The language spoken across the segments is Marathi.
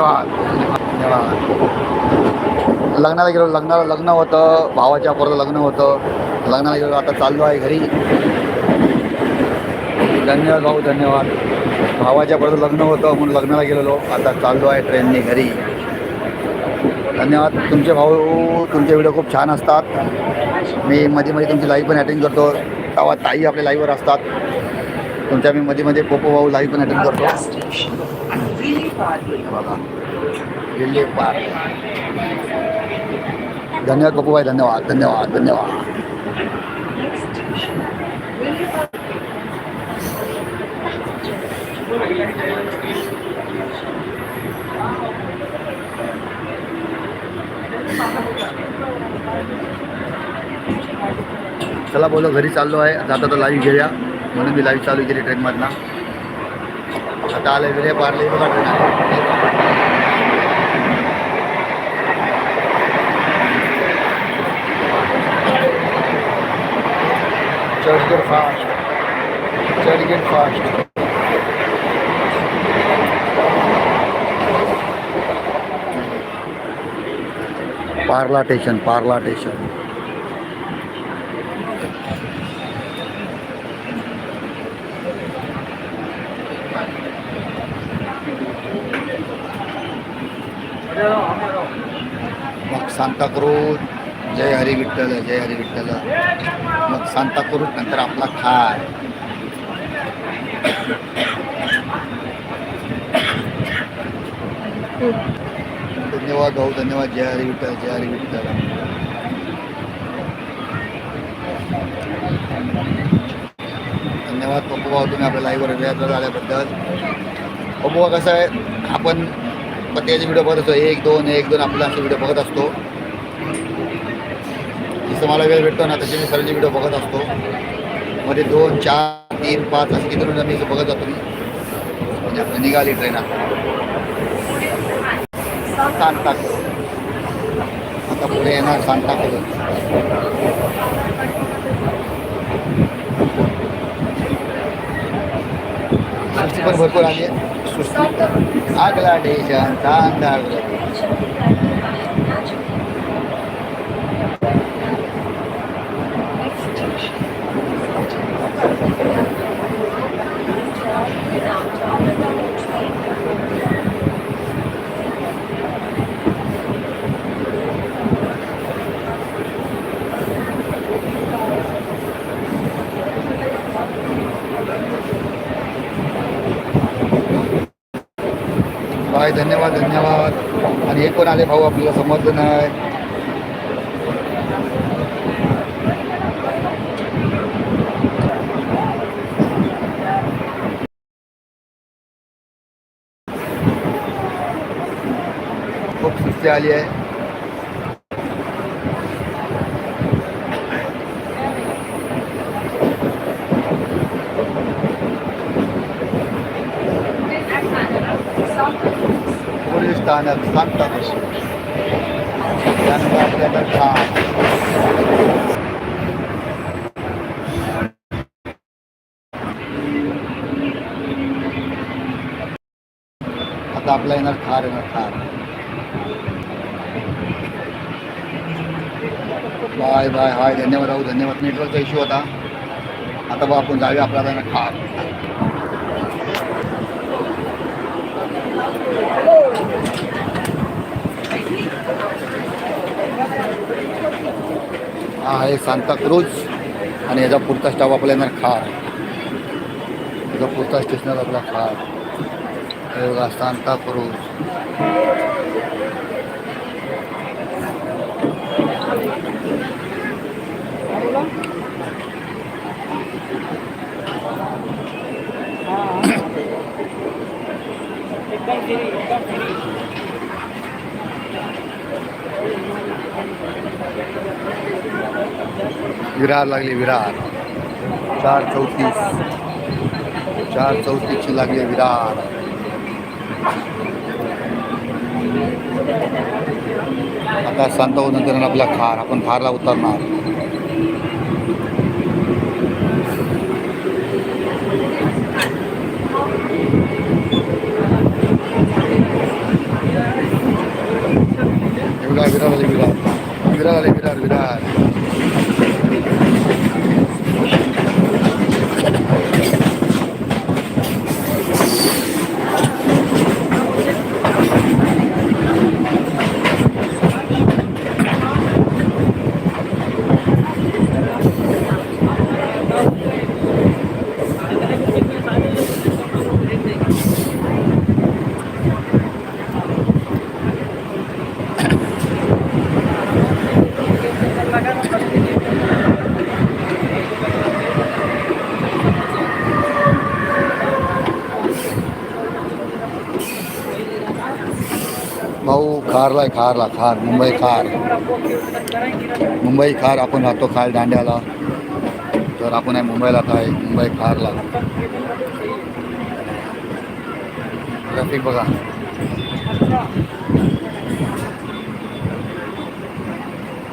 धन्यवाद. धन्यवाद. लग्नाला गेलो लग्नाला लग्न होतं भावाच्या परत लग्न होतं. लग्नाला गेलो आता चाललो आहे घरी. धन्यवाद भाऊ धन्यवाद. भावाच्या परत लग्न होतं म्हणून लग्नाला गेलेलो आता चाललो आहे ट्रेनने घरी. धन्यवाद. तुमचे भाऊ तुमचे व्हिडिओ खूप छान असतात. मी मध्ये मध्ये तुमची लाईव्ह पण अटेंड करतो. तेव्हा ताई आपल्या लाईव्हवर असतात. तुमच्या मी मध्ये मध्ये पोपो भाऊ लाईव्ह पण अटेंड करतो. दिल्ली पार धन्यवाद पप्पू भाई धन्यवाद धन्यवाद धन्यवाद चला बोलो घरी चाललो आहे. आता तर लाईव्ह घेऊया म्हणून मी लाईव्ह चालू केली ट्रेनमधनं आता आलं विले पारले बघा ट्रेन आली. Churchgate fast Churchgate fast Parla station Parla station मग सांताक्रूज जय हरी विठ्ठल जय हरी विठ्ठल. मग सांताक्रूज नंतर आपला खाय धन्यवाद भाऊ धन्यवाद. जय हरी विठ्ठल जय हरी विठ्ठल. धन्यवाद पप्पू भाऊ तुम्ही आपल्या लाईव्हवर वेळ आल्याबद्दल पप्पू भाऊ कसं आहे? आपण पत्त्याचे व्हिडिओ बघत असतो. एक दोन एक दोन आपला असे व्हिडिओ बघत असतो. जसं मला वेळ भेटतो ना तसे मी सर्वचे व्हिडिओ बघत असतो मध्ये दोन चार तीन पाच असे किती मी बघत जातो मी. म्हणजे आपलं निघाली ट्रेन सांगता आता पुढे येणार सांगता सुस्ती पण भरपूर आली आहे. सुस्ती आगला डेशन सांता बाय धन्यवाद धन्यवाद. आणि हे कोण आले भाऊ? आपल्याला समजलं नाही. खूप सुस्ती आली आहे. अचानक सांता त्यानंतर आपल्याला ठार आता आपला येणार ठार येणार ठार. बाय बाय हाय धन्यवाद राहू धन्यवाद. नेटवर्कचा इश्यू होता. आता बघ आपण जाऊया आपला येणार ठार. हा आहे सांताक्रूज आणि याचा पुढचा स्टॉप आपला येणार खार. याचा पुढचा स्टेशनर आपला खार. हे बघा सांता एकदम विरार लागली विरार. चार चौतीस चार चौतीसची लागली विरार. आता सांता नंतर आपला खार आपण खारला उतरणार. हे बघा विरार आले विरार विरार खारला आहे खारला खार मुंबई खार. मुंबई खार आपण राहतो खार दांड्याला. तर आपण आहे मुंबईला काय? मुंबई खारला. ट्रॅफिक बघा.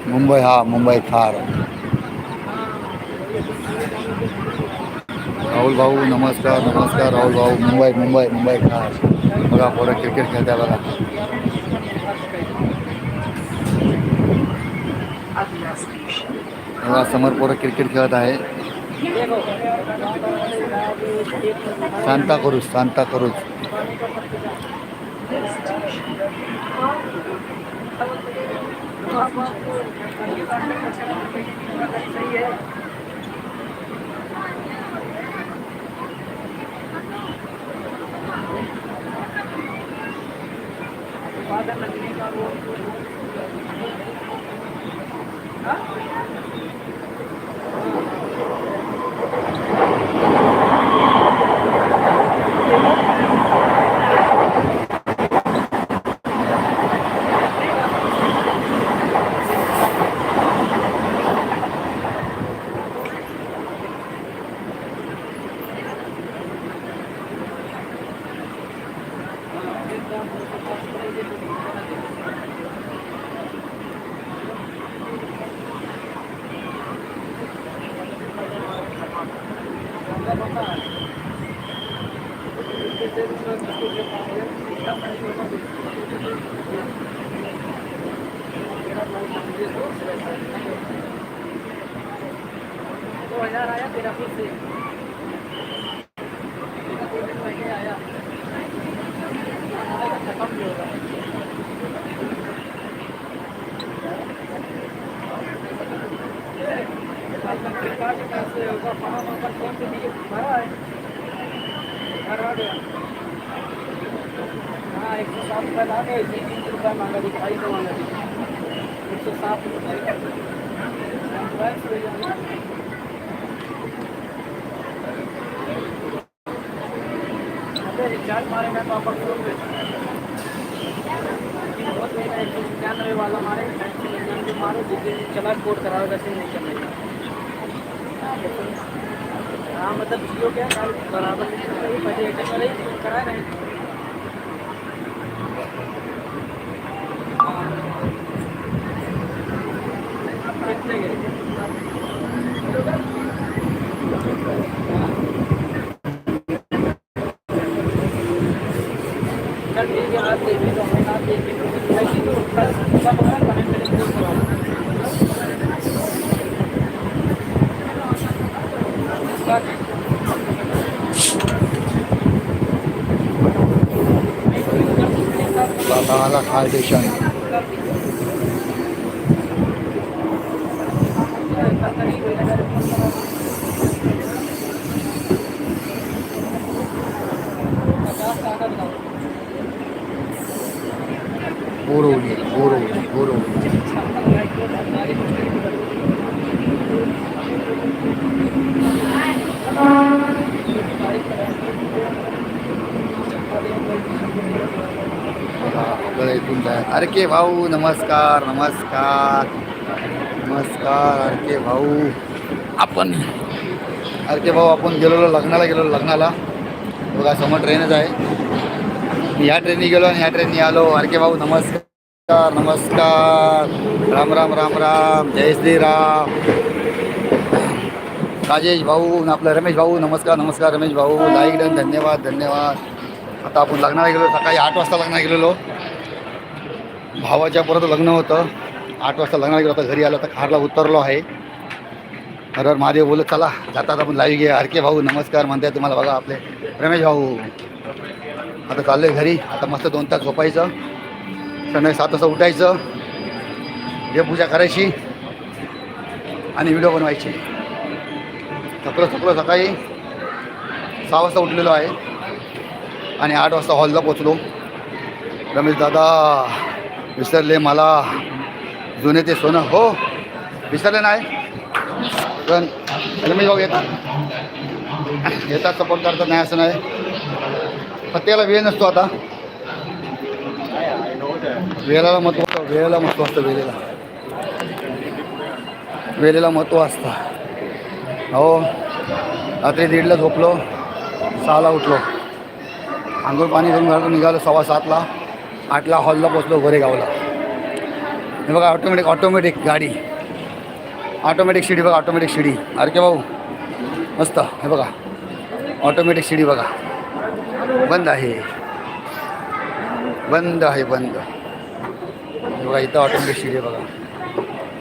मुंबई हा मुंबई खार. राहुल भाऊ नमस्कार नमस्कार राहुल भाऊ. मुंबई मुंबई मुंबई खार. बघा पोरं क्रिकेट खेळत्या बघा. बघा समोर पोरं क्रिकेट खेळत आहे. शांता करूच शांता करूच Hã? Voy a dar allá, tira por recharge मारेगा तो आप अक्सर बहुत महँगा एक सौ निन्यानवे वाला मारे निन्यानवे मारो जिस दिन चला कोड कराओ वैसे नहीं चलेगा हाँ मतलब जियो क्या बराबर नहीं पहले एयरटेल वाले ही करा Sala Kardeşan. Boroli, Boroli, Boroli. Thank you. आपल्याला इथून जाय अरे के भाऊ नमस्कार नमस्कार. नमस्कार अरे के भाऊ. आपण. अरे के भाऊ आपण गेलेलो लग्नाला गेलो लग्नाला. बघा समोर ट्रेनच आहे. मी ह्या ट्रेननी गेलो आणि ह्या ट्रेननी आलो. अरे के भाऊ नमस्कार नमस्कार. राम राम राम राम. जय श्रीराम. राजेश भाऊ आपलं रमेश भाऊ नमस्कार नमस्कार रमेश भाऊ. लाईक डन धन्यवाद धन्यवाद. आता आपण लग्नाला गेलो सकाळी आठ वाजता लग्नाला गेलेलो. भावाच्या परत लग्न होतं. आठ वाजता लग्नाला गेलो आता घरी आलो तर खारला उतरलो आहे. हर महादेव बोलत चला जातात आपण लाईव्ह घे. आरके भाऊ नमस्कार म्हणते तुम्हाला. बघा आपले रमेश भाऊ. आता चाललोय घरी. आता मस्त दोन तास झोपायचं. संध्याकाळी सात वाजता उठायचं. देवपूजा करायची. आणि व्हिडिओ बनवायची. थकलो थकलो सकाळी सहा वाजता उठलेलो आहे. आणि आठ वाजता हॉलला पोचलो रमेश दादा विसरले मला जुने ते सोनं हो विसरले नाही. पण रमेश भाऊ येतात. येतात सपोर्ट करतात नाही असं नाही. प्रत्येकाला वेळ नसतो आता. वेळेला महत्त्व असतं वेळेला महत्त्व असतं वेळेला. वेळेला महत्त्व असतं. हो रात्री दीडला झोपलो सहाला उठलो. आंघोळ पाणी करून घरातून निघालो सव्वा सातला. आठला हॉलला पोचलो गोरेगावला. हे बघा ऑटोमॅटिक ऑटोमॅटिक गाडी. ऑटोमॅटिक शिडी बघा ऑटोमॅटिक शिडी. अरे के भाऊ मस्त. हे बघा ऑटोमॅटिक शिडी बघा. बंद आहे. बंद आहे बंद. हे बघा इथं ऑटोमॅटिक शिडी बघा.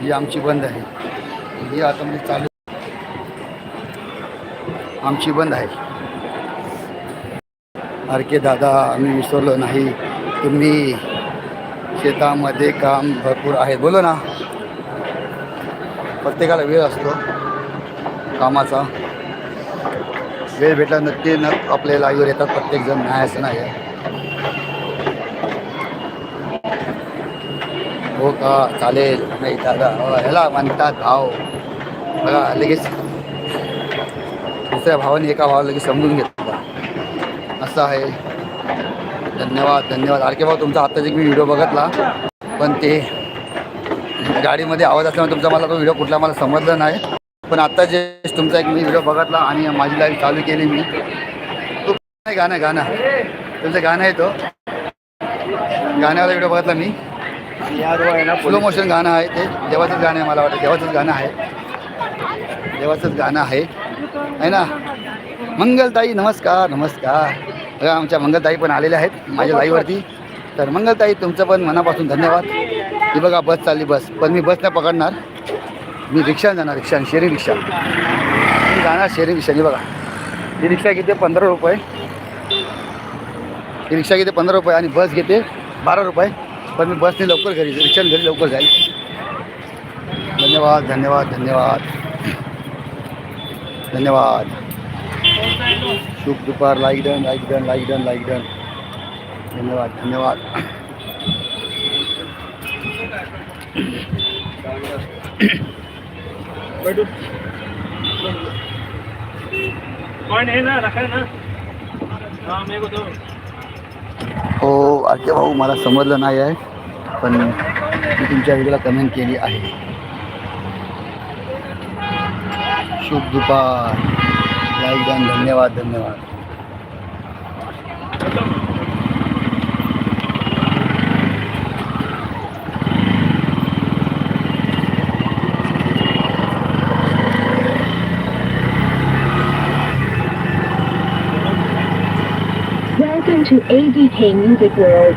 ही आमची बंद आहे. ही ऑटोमॅटिक म्हणजे चालू. आमची बंद आहे. आर के दादा आम्ही विसरलो नाही. तुम्ही शेतामध्ये काम भरपूर आहे. बोलो ना. प्रत्येकाला वेळ असतो कामाचा. वेळ भेटला नक्की न आपल्याला लाईव्हवर येतात प्रत्येकजण. नाही असं नाही. आहे. हो का? चालेल. नाही दादा. हो, ह्याला म्हणतात भाव. बघा लगेच दुसऱ्या भावाने एका भावाला लगेच समजून घेतला असं आहे. धन्यवाद धन्यवाद. आरके भाऊ तुमचा आत्ताच एक मी व्हिडिओ बघितला. पण ते गाडीमध्ये आवाज असल्यामुळे तुमचा मला तो व्हिडिओ कुठला मला समजला नाही. पण आत्ता जे तुमचा एक मी व्हिडिओ बघितला आणि माझी लाईव्ह चालू केली मी. तो गाणं गाणं तुमचं गाणं आहे तो. गाण्यावाला व्हिडिओ बघितला मी. स्लो मोशन गाणं आहे ते. देवाचंच गाणं आहे मला वाटतं. देवाचंच गाणं आहे. देवाचंच गाणं आहे. आहे ना? मंगलताई नमस्कार नमस्कार. बघा आमच्या मंगलताई पण आलेल्या आहेत माझ्या लाईवरती तर मंगलताई तुमचं पण मनापासून धन्यवाद. ही बघा बस चालली बस. पण मी बस नाही पकडणार. मी रिक्षाने जाणार रिक्षा शेरी रिक्षा. मी जाणार शेरी रिक्षाने बघा. ही रिक्षा घेते पंधरा रुपये. ही रिक्षा घेते पंधरा रुपये आणि बस घेते बारा रुपये. पण मी बसने लवकर घरी रिक्षाने घरी लवकर जाईल. धन्यवाद धन्यवाद धन्यवाद. धन्यवाद. शुभ दुपार like done like done like done like done. धन्यवाद धन्यवाद। हो आके भाऊ मला समजलं नाही आहे पण मी तुमच्या व्हिडिओला कमेंट केली आहे. शुभ दुपार. लाईक डन धन्यवाद धन्यवाद Welcome to ADK Music World.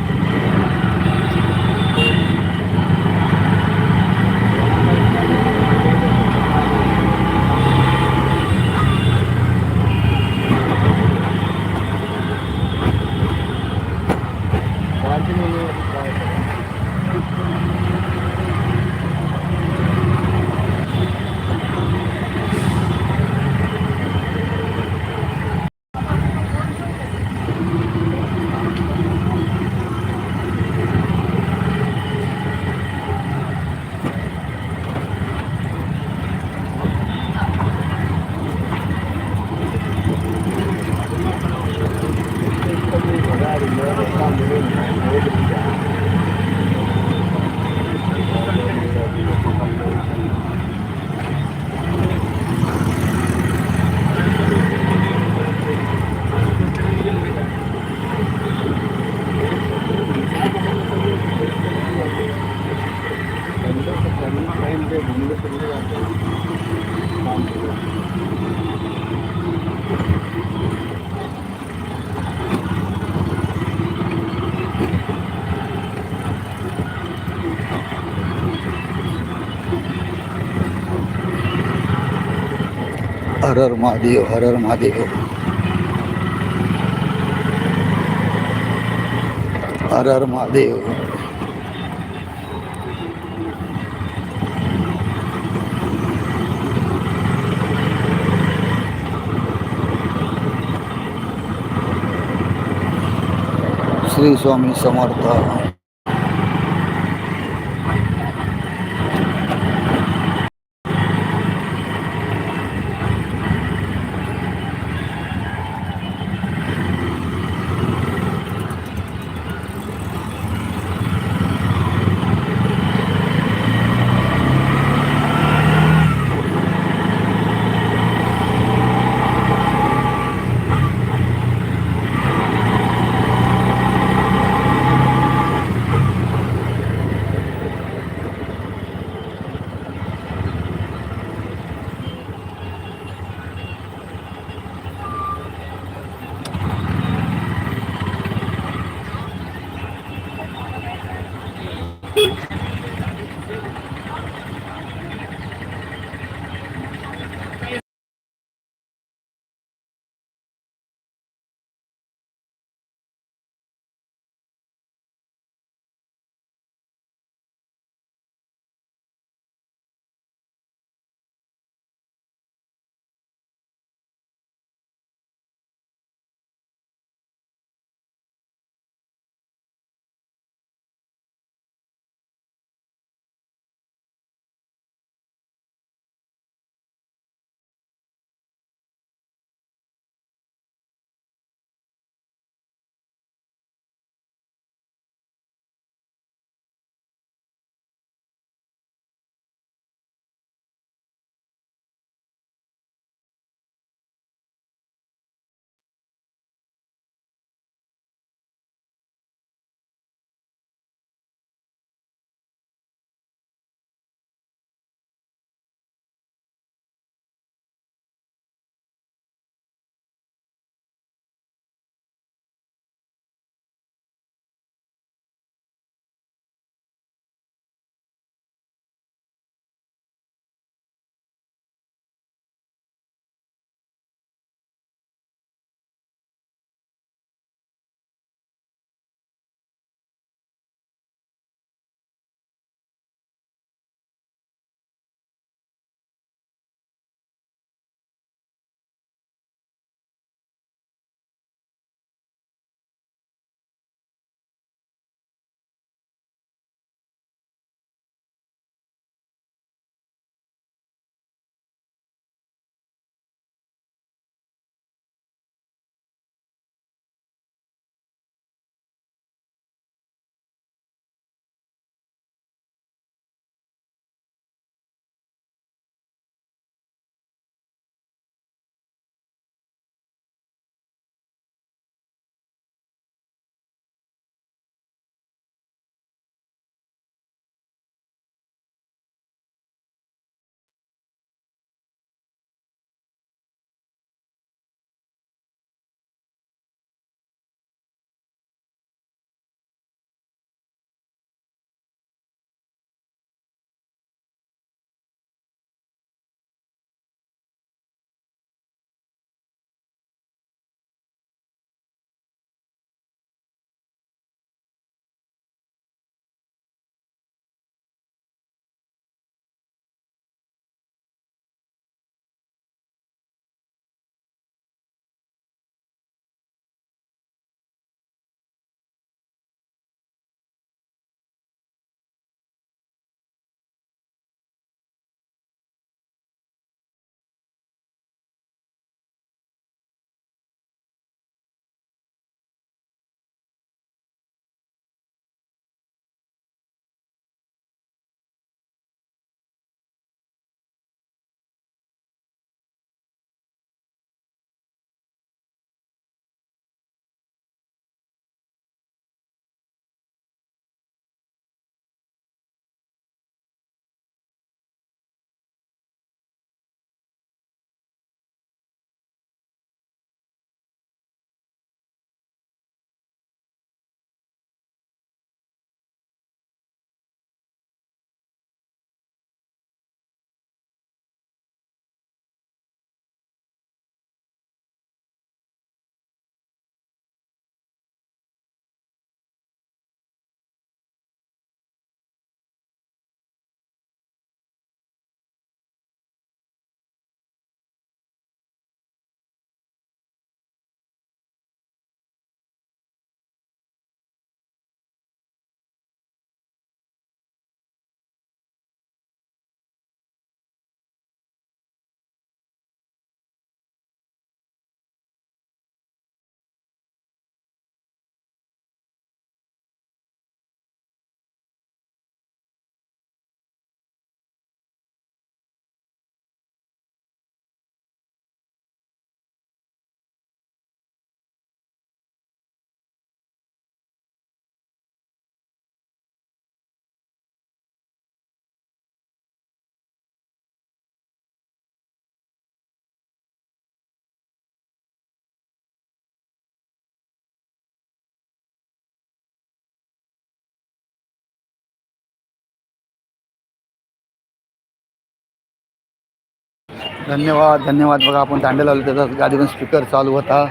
Gracias. हर हर महादेव हर हर महादेव. हर हर महादेव. श्री स्वामी समर्थ. धन्यवाद धन्यवाद. बघा आपण दांड्याला आलो त्याचा गाडीतून स्पीकर चालू होता.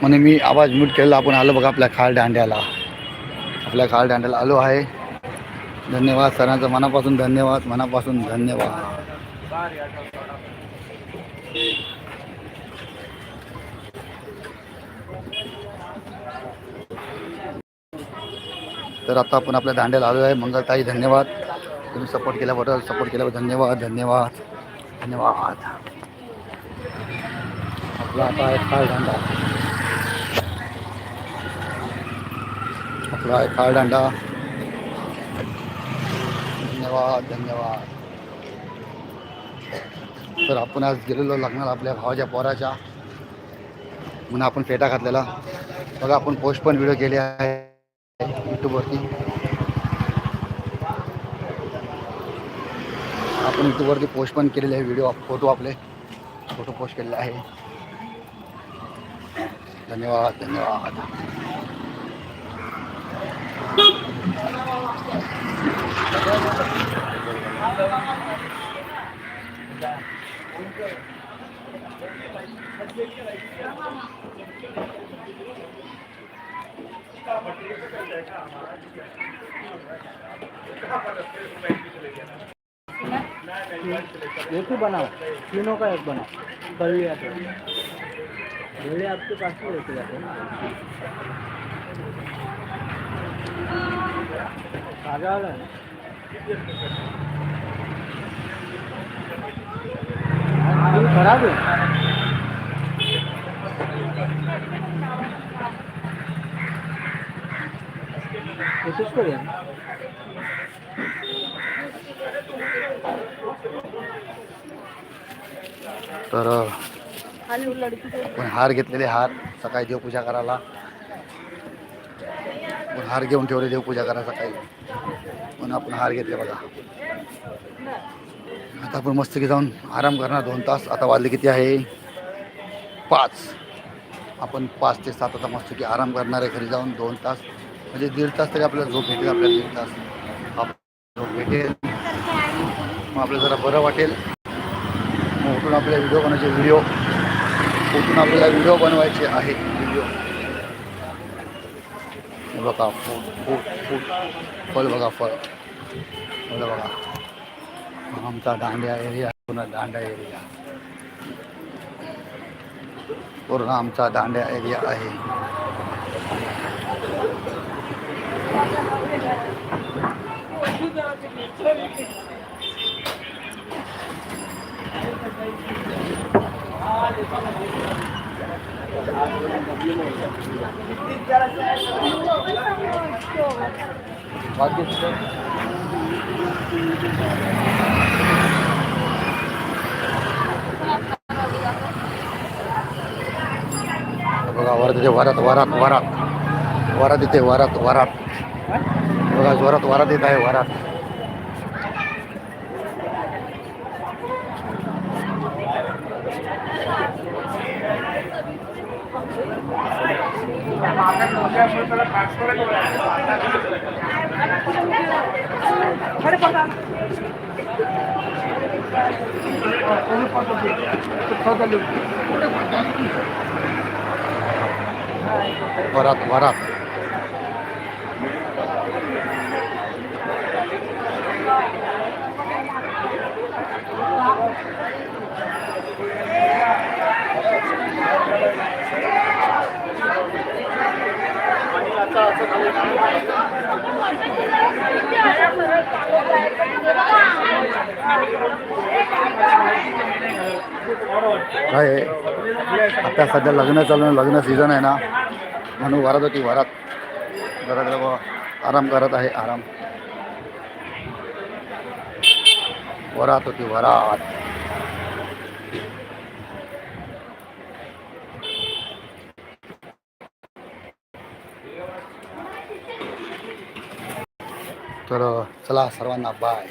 म्हणून मी आवाज म्यूट केला आपण आलो बघा आपल्या खाल दांड्याला. आपल्या खाल दांड्याला आलो आहे. धन्यवाद सरांचं मनापासून धन्यवाद मनापासून धन्यवाद. तर आता आपण आपल्या दांड्याला आलो आहे. मंगलताई धन्यवाद. तुम्ही सपोर्ट केल्याबद्दल सपोर्ट केल्याबद्दल धन्यवाद धन्यवाद. धन्यवाद. आपला आता आहे काळदांडा आपला आहे काळदांडा धन्यवाद धन्यवाद. तर आपण आज गेलेलो लग्नाला आपल्या भावाच्या पोराच्या. म्हणून आपण फेटा घातलेला. बघा आपण पोस्ट पण व्हिडिओ केले आहे यूट्यूबवरती आपण यूट्यूबवरती पोस्ट पण केलेले आहे व्हिडिओ फोटो आपले. फोटो पोस्ट केलेले आहे. धन्यवाद धन्यवाद. एक ही बनाओ तीनों का एक बनाओ कर लिया तो भेड़े आपके पास में लेके जाते हैं ताजा वाला है खराब है कोशिश करिए तर पण हार घेतलेले हार सकाळी देवपूजा करायला. पण हार घेऊन ठेवले देवपूजा करा सकाळी. पण आपण हार घेतले बघा. आता आपण मस्तकी जाऊन आराम करणार. दोन तास. आता वाजले किती आहे? पाच. आपण पाच ते सात आता मस्तकी आराम करणार आहे घरी जाऊन. दोन तास. म्हणजे दीड तास तरी आपल्याला झोप भेटेल आपल्याला दीड तास. झोप भेटेल. मग आपल्याला जरा बरं वाटेल. मग उठून आपल्या व्हिडिओ बनवायचे व्हिडिओ कुठून आपल्याला व्हिडिओ बनवायचे आहेत व्हिडिओ. बघा फूट फूट फूट फळ बघा फळ. फळ बघा. आमचा दांड्या एरिया पूर्ण दांड्या एरिया पूर्ण आमचा दांड्या एरिया आहे. बघा वरात येते वरात वरात वरात. वरात येते वरात वरात. बघा जोरात वरात येत आहे वरात. वरात वरात. काय आहे? आता सध्या लग्न चालू आहे लग्न सीझन आहे ना. म्हणून वरात होती वरात. जरा आराम करत आहे आराम. वरात होती वरात. तर चला सर्वांना बाय